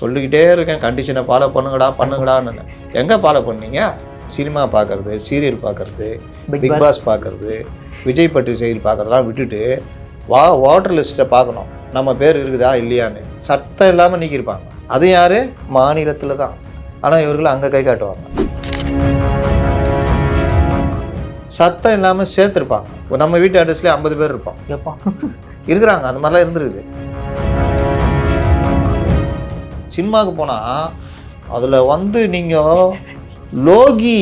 சொல்லிக்கிட்டே இருக்கேன். கண்டிஷனை ஃபாலோ பண்ணுங்கடா பண்ணுங்கடான்னு. எங்கே ஃபாலோ பண்ணீங்க? சினிமா பார்க்கறது சீரியல் பார்க்கறது பிக் பாஸ் பார்க்கறது விஜய் பட்டு செய்தி பார்க்கறதெல்லாம் விட்டுட்டு வா வாட்டர் லிஸ்ட்டை பார்க்கணும். நம்ம பேர் இருக்குதா இல்லையான்னு. சத்தம் இல்லாமல் நீக்கியிருப்பாங்க. அது யார்? மாநிலத்தில் தான். ஆனால் இவர்கள் அங்கே கை காட்டுவாங்க. சத்தம் இல்லாமல் சேர்த்துருப்பாங்க. நம்ம வீட்டு அட்ரஸ்லேயே ஐம்பது பேர் இருப்போம். எப்பா? இருக்கிறாங்க. அந்த மாதிரிலாம் இருந்துருக்குது. சினிமாவுக்கு போனால் அதில் வந்து நீங்கள் லோகி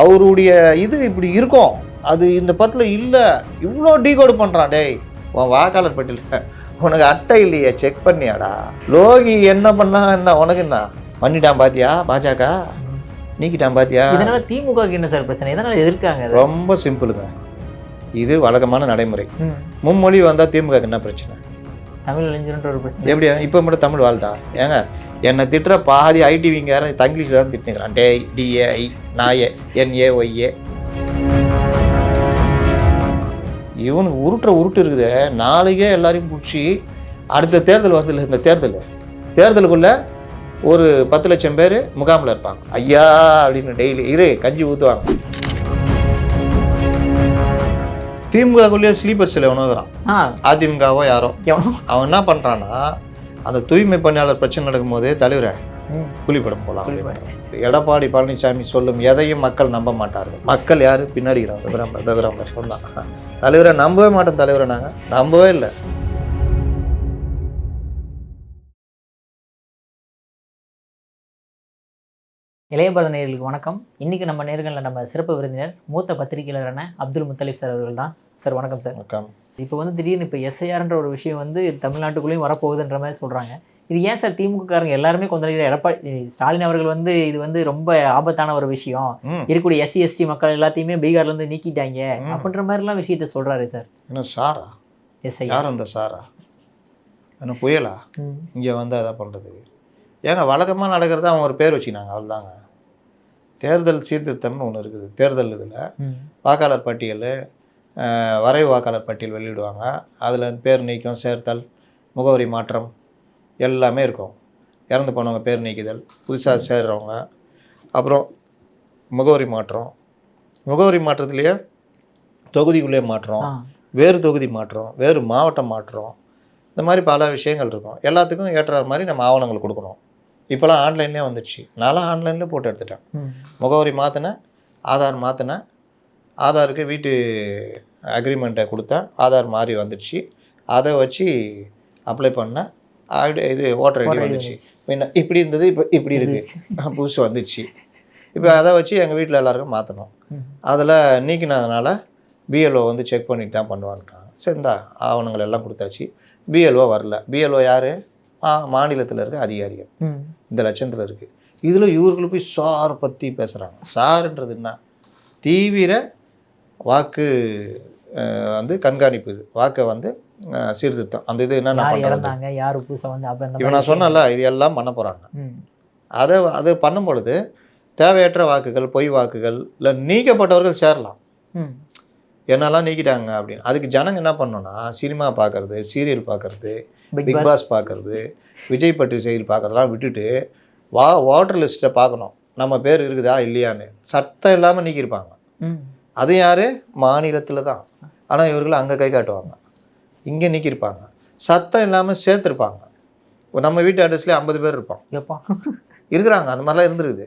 அவருடைய இது இப்படி இருக்கும். அது இந்த படத்தில் இல்லை. இவ்வளோ டீகோடு பண்ணுறான் டேய். உன் வாக்காளர் பட்டியலில் உனக்கு அட்டை இல்லையே செக் பண்ணியாடா. லோகி என்ன பண்ணா என்ன உனக்கு என்ன? பண்ணிட்டான் பாத்தியா பாஜக? நீக்கிட்டான் பாத்தியா? இதனால திமுகவுக்கு என்ன சார் பிரச்சனை? இதனால எதிர்க்காங்க? ரொம்ப சிம்பிளுங்க இது வழக்கமான நடைமுறை. மும்மொழி வந்தால் திமுக என்ன பிரச்சனை? தமிழ் இளைஞர்ன்ற ஒரு பிரச்சனை. எப்படி இப்போ மட்டும் தமிழ் வாழ்தா ஏங்க என்னை திட்டுற பாதி ஐடிவிங்க தங்கிலீஷில் தான் திட்டுங்கிறான் டே டிஏஐ நாயே என்ஏ ஒய்ஏ இவனுக்கு உருட்டுற உருட்டு இருக்குது. நாளைக்கே எல்லாரையும் பிடிச்சி அடுத்த தேர்தல் வருதுல இந்த தேர்தல். தேர்தலுக்குள்ள ஒரு பத்து லட்சம் பேர் முகாமில் இருப்பாங்க. ஐயா அப்படின்னு டெய்லி இரு கஞ்சி ஊற்றுவாங்க திமுகக்குள்ளேயே ஸ்லீப்பர் சில உணவுறான் அதிமுகவோ யாரோ. அவன் என்ன பண்ணுறான்னா அந்த தூய்மை பணியாளர் பிரச்சனை நடக்கும்போதே தலைவரை ம். குழிப்படம் போகலாம். எடப்பாடி பழனிசாமி சொல்லும் எதையும் மக்கள் நம்ப மாட்டார்கள். மக்கள் யாரு? பின்னாடி விக்ரம்பர் விக்ரம்பர் சொன்னான் தலைவரை நம்பவே மாட்டோம் தலைவரை நாங்கள் நம்பவே இல்லை. இளையபாத நேயர்களுக்கு வணக்கம். இன்னைக்கு நம்ம நேர்களில் நம்ம சிறப்பு விருந்தினர் மூத்த பத்திரிகையாளரான அப்துல் முத்தலிப் சார் அவர்கள் தான். சார் வணக்கம் சார். வணக்கம். இப்போ வந்து திடீர்னு இப்போ எஸ்ஐஆர்ன்ற ஒரு விஷயம் வந்து தமிழ்நாட்டுக்குள்ளேயும் வரப்போகுதுன்ற மாதிரி சொல்கிறாங்க இது ஏன் சார் திமுககாரங்க எல்லாருமே கொண்டாடுகிற எடப்பாடி ஸ்டாலின் அவர்கள் வந்து இது வந்து ரொம்ப ஆபத்தான ஒரு விஷயம். இருக்கக்கூடிய எஸ்சி எஸ்டி மக்கள் எல்லாத்தையுமே பீகார்ல இருந்து நீக்கிட்டாங்க. அப்படின்ற மாதிரிலாம் விஷயத்த சொல்றாரு சார். என்ன சாரா? எஸ்ஐ. யார் அந்த சாரா? என்ன புயலா? இங்கே வந்து அதை பண்ணுறது ஏங்க வழக்கமாக நடக்கிறது அவன் ஒரு பேர் வச்சுக்கினாங்க அவ்வளோதாங்க தேர்தல் சீர்திருத்தம்னு ஒன்று இருக்குது. தேர்தல் இதில் வாக்காளர் பட்டியல் வரைவு வாக்காளர் பட்டியல் வெளியிடுவாங்க. அதில் பேர் நீக்கம் சேர்த்தல் முகவரி மாற்றம் எல்லாமே இருக்கும். இறந்து போனவங்க பேர் நீக்குதல் புதுசாக சேர்றவங்க. அப்புறம் முகவரி மாற்றம். முகவரி மாற்றத்துலேயே தொகுதிக்குள்ளேயே மாற்றம் வேறு தொகுதி மாற்றம் வேறு மாவட்டம் மாற்றம். இந்த மாதிரி பல விஷயங்கள் இருக்கும். எல்லாத்துக்கும் ஏற்ற மாதிரி நம்ம ஆவணங்கள் கொடுக்கணும். இப்போலாம் ஆன்லைன்லேயே வந்துடுச்சு. நான்லாம் ஆன்லைன்லேயே போட்டு எடுத்துட்டேன். முகவரி மாற்றினேன் ஆதார் மாற்றினேன் ஆதாருக்கு வீட்டு அக்ரிமெண்ட்டை கொடுத்தேன். ஆதார் மாறி வந்துடுச்சு. அதை வச்சு அப்ளை பண்ணேன் ஐடி இது ஓட்டர் ஐடி வந்துச்சு. முன்ன இப்படி இருந்தது இப்போ இப்படி இருக்குது புதுசு வந்துடுச்சு இப்போ அதை வச்சு எங்கள் வீட்டில் எல்லாருக்கும் மாற்றணும். அதில் நீக்கினதுனால பிஎல்ஓ வந்து செக் பண்ணிட்டு தான் பண்ணுவான்ட்டாங்க சரிந்தா ஆவணங்கள் எல்லாம் கொடுத்தாச்சு. பிஎல்ஓ வரல. பிஎல்ஓ யார்? மாநிலத்தில் இருக்க அதிகாரிகள். இந்த லட்சத்தில் இருக்குது இதில் இவர்கள் போய் சார் பற்றி பேசுகிறாங்க சாருன்றது என்ன? தீவிர வாக்கு வந்து கண்காணிப்பு இது. வாக்கை வந்து சீர்திருத்தம். அந்த இது பண்ணுறது இறந்தாங்க? யார் புதுசா வந்து அப்ப இப்போ நான் சொன்னேன்ல இது எல்லாம் பண்ண போகிறாங்க அதை அது பண்ணும் பொழுது தேவையற்ற வாக்குகள் பொய் வாக்குகள் இல்லை நீக்கப்பட்டவர்கள் சேரலாம். என்னெல்லாம் நீக்கிட்டாங்க அப்படின்னு. அதுக்கு ஜனங்க என்ன பண்ணணும்னா சினிமா பார்க்கறது சீரியல் பார்க்கறது பிக் பாஸ் பார்க்கறது விஜய் பட்டு செய்தி பார்க்கறதெல்லாம் விட்டுட்டு வா வாட்டர் லிஸ்ட்டை பார்க்கணும். நம்ம பேர் இருக்குதா இல்லையான்னு. சத்தம் இல்லாமல் நீக்கியிருப்பாங்க. அது யார்? மாநிலத்தில் தான். ஆனால் இவர்கள் அங்கே கை காட்டுவாங்க. இங்கே நீக்கியிருப்பாங்க. சத்தம் இல்லாமல் சேர்த்துருப்பாங்க. நம்ம வீட்டு அட்ரஸ்லேயே ஐம்பது பேர் இருப்போம். எப்பா? இருக்கிறாங்க. அந்த மாதிரிலாம் இருந்திருக்குது.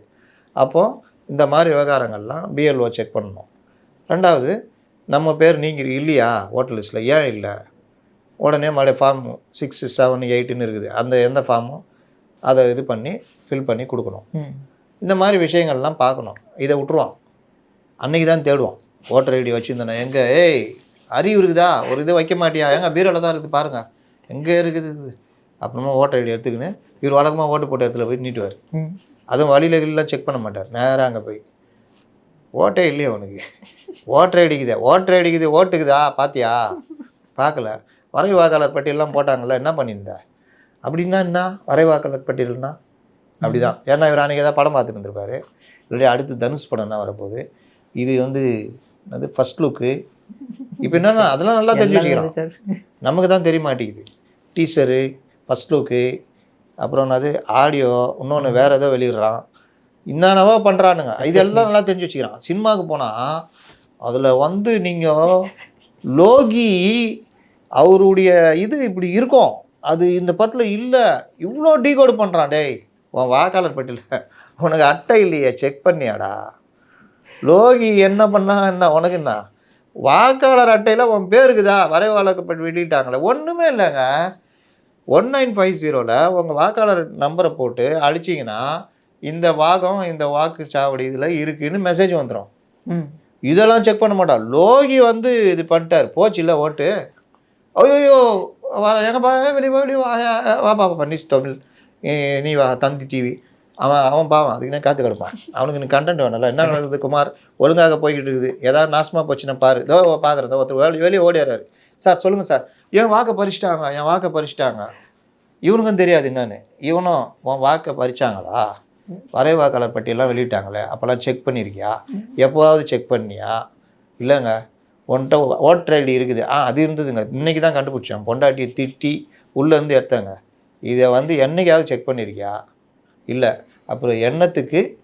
அப்போது இந்த மாதிரி விவகாரங்கள்லாம் பிஎல்ஓ செக் பண்ணணும். ரெண்டாவது நம்ம பேர் நீங்கள் இல்லையா? ஓட்டர் லிஸ்ட்டில் ஏன் இல்லை? உடனே மறுபடியும் ஃபார்ம் சிக்ஸ் செவன் எயிட்டுன்னு இருக்குது. அந்த எந்த ஃபார்மும் அதை இது பண்ணி ஃபில் பண்ணி கொடுக்கணும். இந்த மாதிரி விஷயங்கள்லாம் பார்க்கணும். இதை விட்ருவான் அன்னைக்கு தான் தேடுவான். ஓட்டர் ஐடி வச்சுருந்தேன் எங்கே ஏய் அறிவு இருக்குதா? ஒரு இது வைக்க மாட்டியா? எங்க பீரோவில் தான் இருக்குது பாருங்கள் எங்கே இருக்குது அப்புறமா ஓட்டர் ஐடி எடுத்துக்கின்னு இவர் வழக்கமாக ஓட்டு போட்ட இடத்துல போய் நீட்டுவார் அதுவும் வழியில எல்லாம் செக் பண்ண மாட்டார். நேராக அங்கே போய். ஓட்டே இல்லையே உனக்கு ஓட்டர் ஐடிக்குதே. ஓட்டர் ஐடிக்குது ஓட்டுக்குதா? பாத்தியா? பார்க்கல. வரைவு வாக்காளர் பட்டியல்லாம் போட்டாங்கல்ல என்ன பண்ணியிருந்த? அப்படின்னா என்ன? வரைவு வாக்காளர் பட்டியல்னா? அப்படிதான். ஏன்னா இவர் அன்றைக்கி ஏதாவது படம் பார்த்துட்டு இருந்திருப்பாரு. இல்லாட்டி அடுத்து தனுஷ் படம் என்ன வரப்போகுது? இது வந்து அது ஃபர்ஸ்ட் லுக்கு இப்போ என்னன்னா அதெல்லாம் நல்லா தெரிஞ்சு சார். நமக்கு தான் தெரிய மாட்டேங்குது. டீசரு ஃபஸ்ட் லுக்கு அப்புறம் என்னது ஆடியோ இன்னொன்று வேற ஏதோ வெளியிடுறான். என்னென்னவோ பண்ணுறானுங்க இதெல்லாம் நல்லா தெரிஞ்சு வச்சுக்கிறான். சினிமாவுக்கு போனால் அதில் வந்து நீங்கள் லோகி அவருடைய இது இப்படி இருக்கும். அது இந்த படத்தில் இல்லை. இவ்வளோ டீகோடு பண்ணுறான் டேய் உன் வாக்காளர் பட்டியலில் உனக்கு அட்டை இல்லையே. செக் பண்ணியாடா. லோகி என்ன பண்ணா என்ன? உனக்கு என்ன? வாக்காளர் அட்டையில் உன் பேர் இருக்குதா வரைவாளக்கப்பட்டு வெளியிட்டாங்களே. ஒன்றுமே இல்லைங்க. ஒன் நைன் ஃபைவ் ஜீரோவில் உங்கள் வாக்காளர் நம்பரை போட்டு அடிச்சிங்கன்னா இந்த வாகம் இந்த வாக்குச்சாவடி இதில் இருக்குன்னு மெசேஜ் வந்துடும் ம். இதெல்லாம் செக் பண்ண மாட்டான். லோகி வந்து இது பண்ணிட்டார். போச்சு இல்லை ஓட்டு. ஐயோ வர எங்கப்பா வெளியே வெளியே வா வா, வா பாப்பா நியூஸ் தமிழ் ஏ, நீ வா தந்தி டிவி அவன் அவன் பாவன் அதுக்கு நான் காத்து கிடப்பான் அவனுக்கு நீ கண்டென்ட் வேணும்ல என்ன நடக்குது குமார் ஒழுங்காக போய்கிட்டு இருக்குது ஏதாவது நாசமாக போச்சுன்னா பாரு இதோ பார்க்குறேன் ஒருத்தர் வெளியே வெளியே ஓடிடுறாரு சார் சொல்லுங்கள் சார் என் வாக்கை பறிச்சிட்டாங்க என் வாக்கை பறிச்சிட்டாங்க இவனுக்கும் தெரியாது என்னன்னு இவனும் உன் வாக்கை பறிச்சாங்களா வரை வாக்காளர் பட்டியெல்லாம் வெளியிட்டாங்களே அப்போல்லாம் செக் பண்ணியிருக்கியா எப்போவாவது செக் பண்ணியா இல்லைங்க உன்கிட்ட ஓட்டர் ஐடி இருக்குது. ஆ அது இருந்ததுங்க. இன்னைக்கு தான் கண்டுபிடிச்சேன். பொண்டாட்டியை திட்டி உள்ளேருந்து எடுத்தாங்க. இதை வந்து என்னைக்காவது செக் பண்ணியிருக்கியா இல்லை. அப்புறம் எண்ணத்துக்கு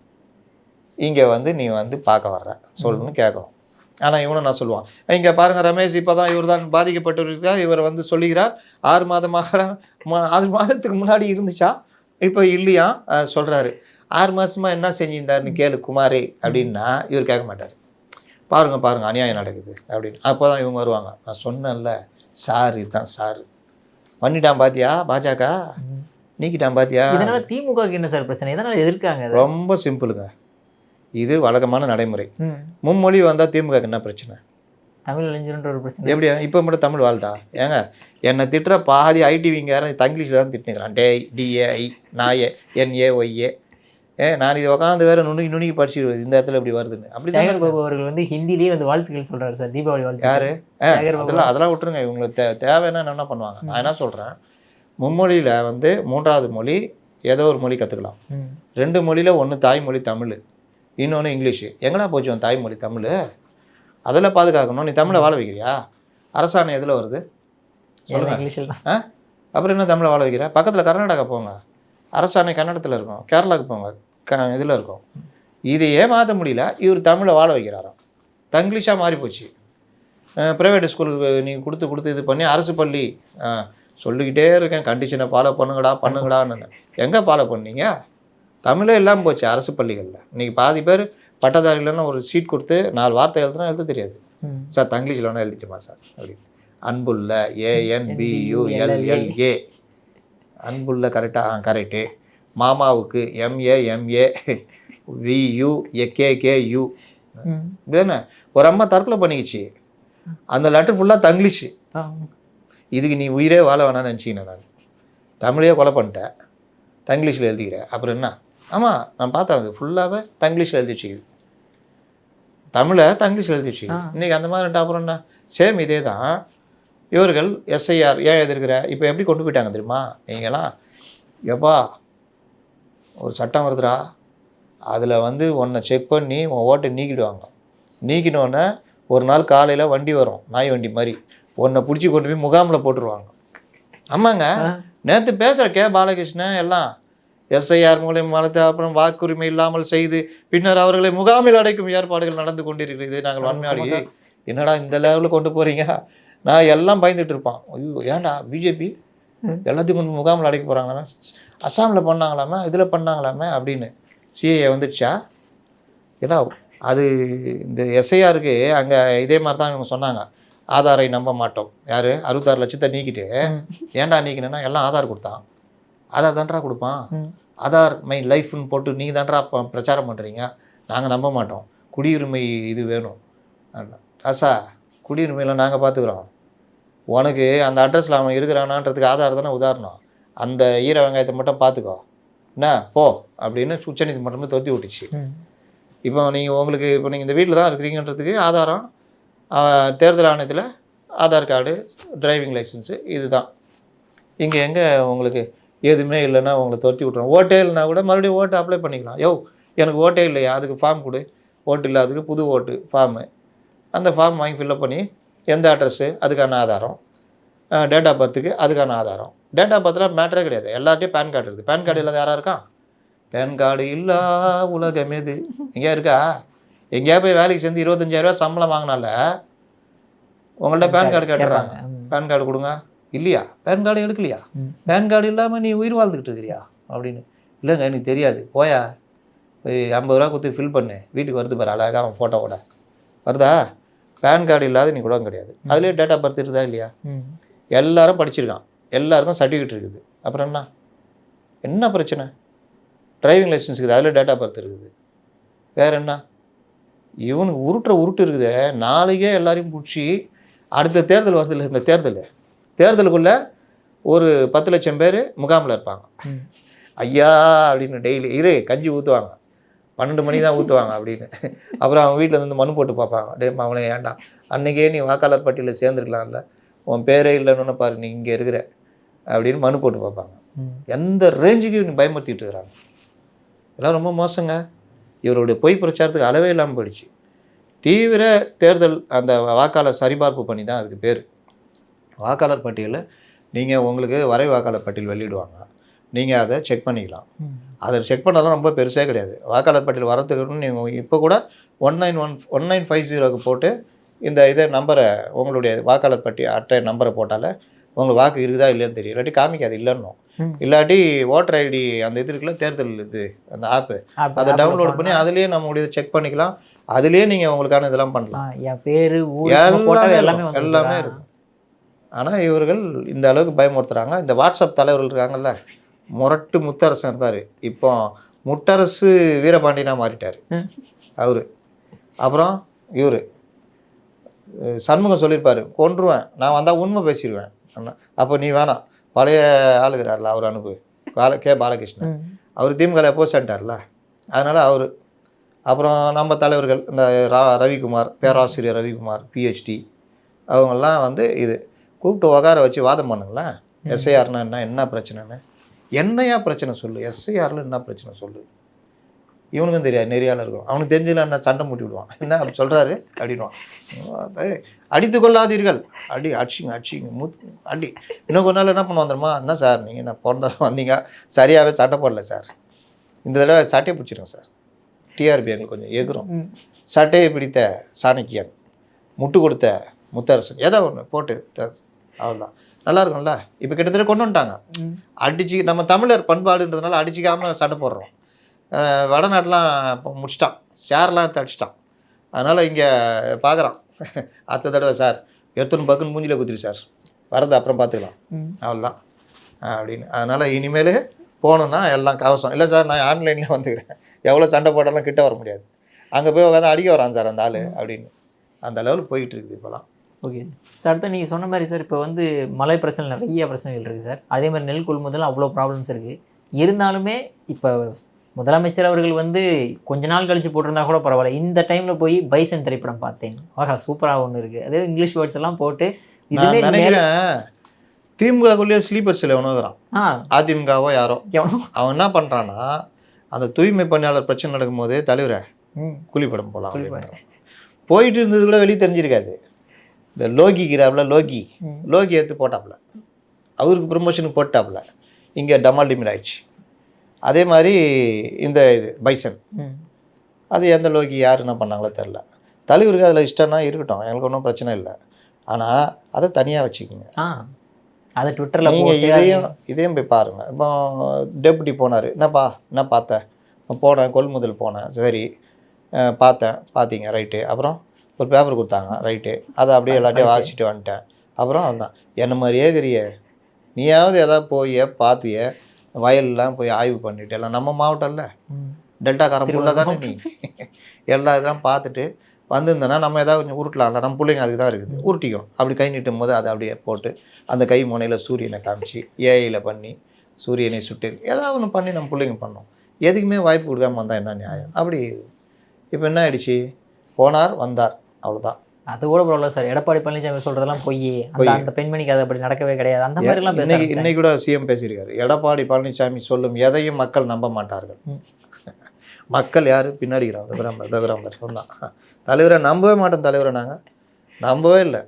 இங்கே வந்து நீ வந்து பார்க்க வர்ற? சொல்லணும்னு கேட்கணும். ஆனால் இவனும் நான் சொல்லுவான். இங்கே பாருங்கள் ரமேஷ் இப்போ தான் இவர் தான் பாதிக்கப்பட்டிருக்கார் இவர் வந்து சொல்லுகிறார். ஆறு மாதமாக மா- ஆறு மாதத்துக்கு முன்னாடி இருந்துச்சா? இப்போ இல்லையா? சொல்கிறாரு ஆறு மாதமாக என்ன செஞ்சிருந்தாருன்னு கேளு குமாரே அப்படின்னா இவர் கேட்க மாட்டார். பாருங்க பாருங்க அநியாயம் நடக்குது அப்படின்னு. அப்போ தான் இவங்க வருவாங்க. நான் சொன்னேன்ல சார் இதுதான் சார். பண்ணிட்டான் பாத்தியா பாஜக. நீக்கிட்டான் பாத்தியா? இதனால திமுகவுக்கு என்ன சார் பிரச்சனை? இதனால எதிர்க்காங்க? ரொம்ப சிம்பிளுங்க. இது வழக்கமான நடைமுறை. மும்மொழி வந்தால் திமுக என்ன பிரச்சனை? தமிழ் இளைஞர்ன்ற ஒரு பிரச்சனை. எப்படி இப்போ மட்டும் தமிழ் வாழ்தா ஏங்க என்னை திட்டுற பாதி ஐடிவிங்க யாரும் தங்கிலீஷில் தான் திட்டுங்கிறான் டே டிஏஐ நாயே என்ஏ ஒய்ஏ ஏ நான் இது உட்காந்து வேற நுணுக்கி நுணுக்கி படிச்சிருவது இந்த இடத்துல இப்படி வருதுன்னு. அப்படி சேகர் பாபு அவர்கள் வந்து ஹிந்திலேயே வந்து வாழ்த்துக்கள் சொல்றாரு சார். தீபாவளி வாழ்த்து யாரு? அதெல்லாம் அதெல்லாம் விட்டுருங்க. இவங்களுக்கு தே தேவைன்னா என்ன பண்ணுவாங்க? நான் என்ன சொல்கிறேன் மும்மொழியில் வந்து மூன்றாவது மொழி ஏதோ ஒரு மொழி கற்றுக்கலாம் ரெண்டு மொழியில் ஒன்று தாய்மொழி தமிழ் இன்னொன்று இங்கிலீஷு. எங்கடா போச்சு உன் தாய்மொழி தமிழ்? அதெல்லாம் பாதுகாக்கணும். நீ தமிழை வாழ வைக்கிறியா? அரசாணை எதில் வருது? இங்கிலீஷில் ஆ? அப்புறம் என்ன தமிழை வாழ வைக்கிற? பக்கத்தில் கர்நாடகா போங்க. அரசாணை கன்னடத்தில் இருக்கும். கேரளாவுக்கு போங்க. க இதில் இருக்கும். இதையே மாற்ற முடியல இவர் தமிழை வாழ வைக்கிறாராம். தங்கிலீஷாக மாறி போச்சு. ப்ரைவேட் ஸ்கூலுக்கு நீங்கள் கொடுத்து கொடுத்து இது பண்ணி அரசு பள்ளி சொல்லிக்கிட்டே இருக்கேன். கண்டிஷனை ஃபாலோ பண்ணுங்கடா பண்ணுங்கடான்னு. எங்கே ஃபாலோ பண்ணீங்க? தமிழே இல்லாமல் போச்சு அரசு பள்ளிகளில். இன்றைக்கி பாதி பேர் பட்டதாரிகள்னு ஒரு சீட் கொடுத்து நாலு வார்த்தை எழுதுனா எழுத தெரியாது. சார் தங்கிலீஷில் வேணால் எழுதிட்டுமா சார்? அப்படின்னு. அன்புள்ள ஏஎன்பியூஎல்எல்ஏ அன்புள்ள கரெக்டாக ஆ கரெக்டு மாமாவுக்கு எம்ஏ எம்ஏ வியூ எக்கேகேயூ ம். இதுதானே? ஒரு அம்மா தற்கொலை பண்ணிக்கிச்சு. அந்த லெட்டர் ஃபுல்லாக தங்கிலீஷு ஆ. இதுக்கு நீ உயிரே வாழ வேணாம்னு நினச்சிக்கினேன் நான். தமிழையே கொலை பண்ணிட்டேன் தங்கிலீஷில் எழுதிக்கிறேன் அப்புறம் என்ன? ஆமாம் நான் பார்த்தேன் அது ஃபுல்லாகவே தங்கிலீஷில் எழுதி வச்சுக்குது. தமிழை தங்கிலீஷில் எழுதி வச்சுக்குது. இன்றைக்கி அந்த மாதிரி அப்புறம் என்ன? சேம் இதே தான் இவர்கள் எஸ்ஐஆர் ஏன் எதிர்க்கிற இப்போ எப்படி கொண்டு போயிட்டாங்க தெரியுமா? நீங்களாம் எப்பா ஒரு சட்டம் வருதுடா. அதில் வந்து உன்னை செக் பண்ணி உன் ஓட்டை நீக்கிடுவாங்க. நீக்கினோடனே ஒரு நாள் காலையில் வண்டி வரும் நாய் வண்டி மாதிரி. உன்னை பிடிச்சி கொண்டு போய் முகாமில் போட்டுருவாங்க. ஆமாங்க. நேற்று பேசுகிற கே பாலகிருஷ்ணன் எல்லாம் எஸ்ஐஆர் மூலியம் வளர்த்து அப்புறம் வாக்குரிமை இல்லாமல் செய்து பின்னர் அவர்களை முகாமில் அடைக்கும் ஏற்பாடுகள் நடந்து கொண்டிருக்கிறது. நாங்கள் வன்மையாடி என்னடா இந்த லெவலில் கொண்டு போகிறீங்க நான் எல்லாம் பயந்துட்டு இருப்பான் ஐயோ ஏன்டா? பிஜேபி? ம். எல்லாத்தையும் கொண்டு முகாமில் அடைக்க போகிறாங்களாமே அஸ்ஸாமில் பண்ணாங்களாமே இதில் பண்ணாங்களாமே அப்படின்னு சிஏ வந்துடுச்சா? ஏன்னா அது இந்த எஸ்ஐஆருக்கு அங்கே இதே மாதிரி தான் இவங்க சொன்னாங்க. ஆதாரை நம்ப மாட்டோம். யார்? அறுபத்தாறு லட்சத்தை நீக்கிட்டு. ஏன்டா நீக்கினா எல்லாம் ஆதார் கொடுத்தான். ஆதார் தான்டா கொடுப்பான். ஆதார் மை லைஃப்னு போட்டு நீங்கள் தான்டா ப- பிரச்சாரம் பண்ணுறீங்க நாங்கள் நம்ப மாட்டோம். குடியுரிமை இது வேணும். ராசா குடியுரிமையெல்லாம் நாங்கள் பார்த்துக்குறோம் உனக்கு அந்த அட்ரஸில் அவன் இருக்கிறானான்றதுக்கு ஆதார் தானே உதாரணம். அந்த ஈர வெங்காயத்தை மட்டும் பார்த்துக்கோ என்ன? போ. அப்படின்னு உச்சநீதிமன்றமே தொத்தி விட்டுச்சு. இப்போ நீங்கள் உங்களுக்கு இப்போ நீங்கள் இந்த வீட்டில் தான் இருக்கிறீங்கன்றதுக்கு ஆதாரம் தேர்தல் ஆணையத்தில் ஆதார் கார்டு டிரைவிங் லைசன்ஸு இதுதான். இங்கே எங்கே உங்களுக்கு எதுவுமே இல்லைன்னா உங்களை துரத்தி விட்ருவோம் ஓட்டே இல்லைனா கூட மறுபடியும் ஓட்டு அப்ளை பண்ணிக்கலாம். யோ எனக்கு ஓட்டே இல்லையா? அதுக்கு ஃபார்ம் கொடு. ஓட்டு இல்லாததுக்கு புது ஓட்டு ஃபார்மு அந்த ஃபார்ம் வாங்கி ஃபில்லப் பண்ணி எந்த அட்ரஸ்ஸு அதுக்கான ஆதாரம் டேட் ஆஃப் பர்த்துக்கு அதுக்கான ஆதாரம். டேட்டா பத்திரம் மேட்டரே கிடையாது. எல்லார்ட்டையும் பேன் கார்டு இருக்குது. பேன் கார்டு இல்லாத யாரா இருக்கான் பேன் கார்டு இல்லா உலகம் எது? எங்கேயா இருக்கா? எங்கேயா போய் வேலைக்கு சேர்ந்து இருபத்தஞ்சாயிரம் ரூபாய் சம்பளம் வாங்கினால உங்கள்ட்ட பேன் கார்டு கேட்டுறாங்க. பேன் கார்டு கொடுங்க. இல்லையா? பேன் கார்டு எடுக்கலையா. பேன் கார்டு இல்லாமல் நீ உயிர் வாழ்ந்துக்கிட்டு இருக்கிறியா? அப்படின்னு. இல்லைங்க எனக்கு தெரியாது. போயா? ஐம்பது ரூபா கொடுத்து ஃபில் பண்ணு. வீட்டுக்கு வருது பாரு அழகாக அவன் ஃபோட்டோவோட வருதா? பேன் கார்டு இல்லாத நீ கூட கிடையாது. அதுலேயே டேட்டா பர்த் இருக்குதா இல்லையா. எல்லாரும் படிச்சிருக்கான். எல்லாருக்கும் சர்டிஃபிகேட் இருக்குது. அப்புறம் என்ன? என்ன பிரச்சனை? டிரைவிங் லைசன்ஸ் இருக்குது அதில் டேட்டா பர்த் இருக்குது. வேற என்ன? இவனுக்கு உருட்டுற உருட்டு இருக்குதே. நாளைக்கே எல்லாரையும் பிடிச்சி அடுத்த தேர்தல் வருது இல்லை இந்த தேர்தல். தேர்தலுக்குள்ள ஒரு பத்து லட்சம் பேர் முகாமில் இருப்பாங்க. ஐயா அப்படின்னு டெய்லி இரு கஞ்சி ஊற்றுவாங்க பன்னெண்டு மணி தான் ஊற்றுவாங்க அப்படின்னு. அப்புறம் அவன் வீட்டில் வந்து மனு போட்டு பார்ப்பாங்க. டே அவனை ஏன்டா? அன்னைக்கே நீ வாக்காளர் பட்டியலில் சேர்ந்துருக்கலாம்ல. உன் பேரே இல்லைன்னு பாரு நீ இங்கே இருக்கிற. அப்படின்னு மனு போட்டு பார்ப்பாங்க. எந்த ரேஞ்சுக்கு இவங்க பயமுறுத்திட்டு இருக்கிறாங்க இதெல்லாம் ரொம்ப மோசங்க. இவருடைய பொய் பிரச்சாரத்துக்கு அளவே இல்லாமல் போயிடுச்சு. தீவிர தேர்தல் அந்த வாக்காளர் சரிபார்ப்பு பண்ணி தான் அதுக்கு பேர். வாக்காளர் பட்டியலில் நீங்கள் உங்களுக்கு வரை வாக்காளர் பட்டியல் வெளியிடுவாங்க. நீங்கள் அதை செக் பண்ணிக்கலாம். அதை செக் பண்ணலாம் ரொம்ப பெருசே கிடையாது. வாக்காளர் பட்டியல் வரதுக்கு நீங்கள் இப்போ கூட one nine one one nine five ஜீரோக்கு போட்டு இந்த இதை நம்பரை உங்களுடைய வாக்காளர் பட்டி அட்டை நம்பரை போட்டாலே உங்களுக்கு வாக்கு இருக்குதா இல்லையான்னு தெரியும். இல்லாட்டி காமிக்காது இல்லைன்னும். இல்லாட்டி ஓட்டர் ஐடி அந்த இது இருக்குல்ல தேர்தல் இது அந்த ஆப்பு அதை டவுன்லோட் பண்ணி அதுலேயே நம்மளுடைய செக் பண்ணிக்கலாம். அதுலேயே நீங்கள் உங்களுக்கான இதெல்லாம் பண்ணலாம். என் பேரு எல்லாமே எல்லாமே இருக்கும். ஆனால் இவர்கள் இந்த அளவுக்கு பயமுறுத்துறாங்க. இந்த வாட்ஸ்அப் தலைவர்கள் இருக்காங்கல்ல முரட்டு முத்தரசன் இருந்தார். இப்போ முட்டரசு வீரபாண்டியனா மாறிட்டார். அவரு. அப்புறம் இவர். சண்முகம் சொல்லியிருப்பாரு கொன்றுவேன். நான் வந்தால் உண்மை பேசிடுவேன் அண்ணா அப்போ நீ வேணாம். பழைய ஆளுகிறார்ல அவர் அனுப்பு. பால கே. பாலகிருஷ்ணன். அவர் திமுக போஸ்ட் ஆகிட்டார்ல அதனால் அவர் அப்புறம் நம்ம தலைவர்கள் இந்த ரா ரவிக்குமார் பேராசிரியர் ரவிக்குமார் பிஹெச்டி அவங்கெல்லாம் வந்து இது கூப்பிட்டு உட்கார வச்சு வாதம் பண்ணுங்களேன் எஸ்ஐஆர்னா என்ன என்ன பிரச்சனைன்னு? என்னையா பிரச்சனை சொல்லு? எஸ்ஐஆரில் என்ன பிரச்சனை சொல்லு? இவனுக்கும் தெரியாது நெறியால இருக்கும் அவனுக்கு தெரிஞ்சதில்ல என்ன சண்டை மூட்டி விடுவான். என்ன அப்படி சொல்கிறாரு அப்படின்வான் அடித்து கொள்ளாதீர்கள். அடி அடிச்சிங்க அடிச்சிங்க மூத்து அடி. இன்னும் கொஞ்ச நாள் என்ன பண்ணுவான் தெரியுமா? என்ன சார் நீங்கள் என்ன பிறந்த வந்தீங்க? சரியாகவே சட்டை போடல சார். இந்த தடவை சட்டையை பிடிச்சிருங்க சார். டிஆர்பி எங்களுக்கு கொஞ்சம் எகுறோம். சட்டையை பிடித்த சாணக்கியன் முட்டு கொடுத்த முத்தரசன் ஏதோ ஒன்று போட்டு அவ்வளோதான் நல்லா இருக்கும்ல? இப்போ கிட்டத்தட்ட கொண்டு வந்துட்டாங்க. அடிச்சு நம்ம தமிழர் பண்பாடுன்றதுனால அடிச்சிக்காம சண்டை போடுறோம். வடநாட்டுலாம் இப்போ முடிச்சிட்டான். ஷேர்லாம் எடுத்து அடிச்சிட்டான் அதனால் இங்கே பார்க்குறான் அடுத்த தடவை சார் எடுத்துன்னு பக்குன்னு மூஞ்சில குத்திரு சார். வரது அப்புறம் பார்த்துக்கலாம். அவ்வளோதான். அப்படின்னு. அதனால் இனிமேல் போகணுன்னா எல்லாம் கவசம். இல்லை சார் நான் ஆன்லைனில் வந்துக்கிறேன். எவ்வளோ சண்டை போட்டாலும் கிட்ட வர முடியாது. அங்கே போய் உட்காந்து அடிக்க வரான் சார் அந்த ஆள் அப்படின்னு. அந்த லெவலுக்கு போயிட்டு இருக்குது இப்போலாம். ஓகே. சார் அடுத்து நீங்கள் சொன்ன மாதிரி சார் இப்போ வந்து மழை பிரச்சனை நிறைய பிரச்சனைகள் இருக்குது சார். அதே மாதிரி நெல் கொள்முதல் அவ்வளோ ப்ராப்ளம்ஸ் இருக்குது இருந்தாலுமே இப்போ முதலமைச்சர் அவர்கள் வந்து கொஞ்ச நாள் கழிச்சு போட்டிருந்தா கூட பரவாயில்ல. இந்த டைமில் போய் பைசன் திரைப்படம் பார்த்தேன். ஆஹா சூப்பராக ஒன்று இருக்குது அதே இங்கிலீஷ் வேர்ட்ஸ் எல்லாம் போட்டு இதுவே நினைக்கிறேன் திமுகக்குள்ளேயே ஸ்லீப்பர் சில உணவுறான் அதிமுகவோ யாரோ. அவன் என்ன பண்ணுறான்னா அந்த தூய்மை பணியாளர் பிரச்சனை நடக்கும்போது தலைவரை ம். கூலிப்படம் போகலாம். போயிட்டு இருந்தது கூட வெளியே தெரிஞ்சிருக்காது. இந்த லோகி கிராப்ல லோகி. லோகி எடுத்து போட்டாப்புல. அவருக்கு ப்ரொமோஷனுக்கு போட்டாப்புல. இங்கே டமால் டிமில் ஆயிடுச்சு அதே மாதிரி இந்த இது பைசன். அது எந்த லோகி யார் என்ன பண்ணாங்களோ தெரில தலைவருக்கு அதில் இஷ்டம்னா இருக்கட்டும் எங்களுக்கு ஒன்றும் பிரச்சனை இல்லை. ஆனால் அதை தனியாக வச்சுக்கோங்க. அதை ட்விட்டரில் நீங்கள் இதையும் இதையும் போய் பாருங்கள் இப்போ டெபுட்டி போனார். என்னப்பா என்ன பார்த்தேன் போனேன் கொள்முதல் போனேன். சரி பார்த்தேன். பார்த்தீங்க ரைட்டு. அப்புறம் ஒரு பேப்பர் கொடுத்தாங்க ரைட்டு. அதை அப்படியே எல்லாத்தையும் வாசிச்சுட்டு வந்துட்டேன். அப்புறம் என்ன மாதிரியே இருக்கிறிய நீயாவது எதாவது போய் பார்த்திய. வயல்லாம் போய் ஆய்வு பண்ணிட்டு எல்லாம் நம்ம மாவட்டம்ல. டெல்டாக்காரன் புள்ள தானே நீ? எல்லா இதெல்லாம் பார்த்துட்டு வந்திருந்தேன்னா நம்ம ஏதாவது கொஞ்சம் உருட்டலாம்ல நம்ம பிள்ளைங்க அதுக்கு தான் இருக்குது. உருட்டிக்கும் அப்படி கை நீட்டும் போது அதை அப்படியே போட்டு அந்த கை முனையில் சூரியனை காமிச்சு ஏஐயில் பண்ணி சூரியனை சுட்டு ஏதாவது ஒன்று பண்ணி நம்ம பிள்ளைங்க பண்ணோம் எதுக்குமே வாய்ப்பு கொடுக்காம வந்தால் என்ன நியாயம்? அப்படி இப்போ என்ன ஆயிடுச்சு? போனார் வந்தார். அவ்வளோதான் அது கூட பரவாயில்ல சார். எடப்பாடி பழனிசாமி சொல்றதெல்லாம் பொய். அந்த பெண்மணிக்கு அது அப்படி நடக்கவே கிடையாது. அந்த மாதிரி எல்லாம் இன்னைக்கு கூட சிஎம் பேசியிருக்காரு. எடப்பாடி பழனிசாமி சொல்லும் எதையும் மக்கள் நம்ப மாட்டார்கள். மக்கள் யார்? பின்னாடி தகுராம்பர் சொன்னான் தலைவரை நம்பவே மாட்டோம் தலைவரை நாங்கள் நம்பவே இல்லை.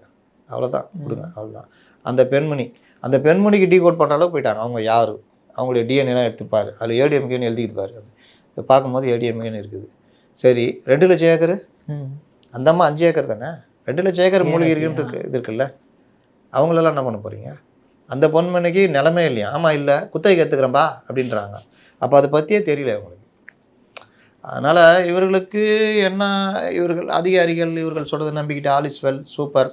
அவ்வளோதான் கொடுங்க அவ்வளோதான் அந்த பெண்மணி அந்த பெண்மணிக்கு டீ கோட் பண்ணுற அளவுக்கு போயிட்டாங்க. அவங்க யார்? அவங்களுடைய டிஎன்ஏலாம் எடுத்துப்பார். அதில் ஏடிஎம்கேன்னு பாரு. அது பார்க்கும்போது ஏடிஎம்கேன்னு இருக்குது. சரி ரெண்டு லட்சம் ஏக்கர்? ம். அந்த அம்மா அஞ்சு ஏக்கர் தானே? ரெண்டு லட்சம் ஏக்கர் மூலிகை இருக்குன்னு இருக்கு இது இருக்குல்ல? அவங்களெல்லாம் என்ன பண்ண போகிறீங்க அந்த பொன்மனைக்கு நிலமே இல்லையா? ஆமாம் இல்லை. குத்தகைக்கு எடுத்துக்கிறேன்பா அப்படின்றாங்க. அப்போ அதை பற்றியே தெரியல அவங்களுக்கு அதனால் இவர்களுக்கு என்ன இவர்கள் அதிகாரிகள் இவர்கள் சொல்கிறத நம்பிக்கிட்டு ஆல் இஸ் வெல் சூப்பர்.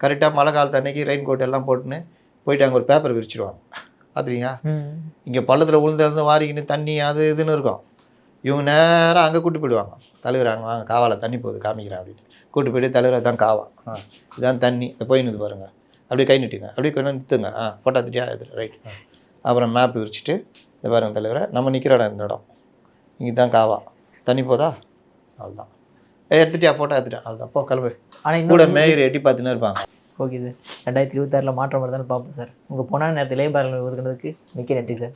கரெக்டாக மழை காலத்து அன்னைக்கு ரெயின் கோட் எல்லாம் போட்டுன்னு போயிட்டு அங்கே ஒரு பேப்பர் விரிச்சிடுவாங்க பார்த்துறீங்க ம். இங்கே பள்ளத்தில் விழுந்து வாரிக்கின்னு தண்ணி அது இதுன்னு இருக்கும். இவங்க நேராக அங்கே கூட்டு போயிடுவாங்க. தலைவராங்க வாங்க காவால தண்ணி போகுது காமிக்கிறேன் அப்படின்னு. கூட்டு போயிட்டு தலைவர் தான் காவா. ஆ இதான் தண்ணி. இந்த போயின்னு பாருங்கள் அப்படியே கை நிட்டுங்க. அப்படியே கொஞ்சம் நிறுத்துங்க ஆ ஃபோட்டோ திட்டியா இது ரைட் அப்புறம் மேப் விரிச்சிட்டு இந்த பாருங்க தலைவரை நம்ம நிற்கிற இடம் இந்த இடம். இங்கே தான் காவா. தண்ணி போதா? அவ்வளோதான் ஏ எடுத்துட்டியா? ஃபோட்டோ எடுத்துட்டேன் அவ்வளோதான் போ கிளம்பு. ஆனால் கூட மேயர் எட்டி பார்த்துன்னு இருப்பாங்க. Okay sir. ரெண்டாயிரத்தி இருபத்தாறில் மாற்றம் வருதான்னு பார்ப்போம் சார். உங்கள் பொண்ணான நேரத்தில் இளைய பாரல் ஒதுக்குனதுக்கு மிக்க நன்றி சார்.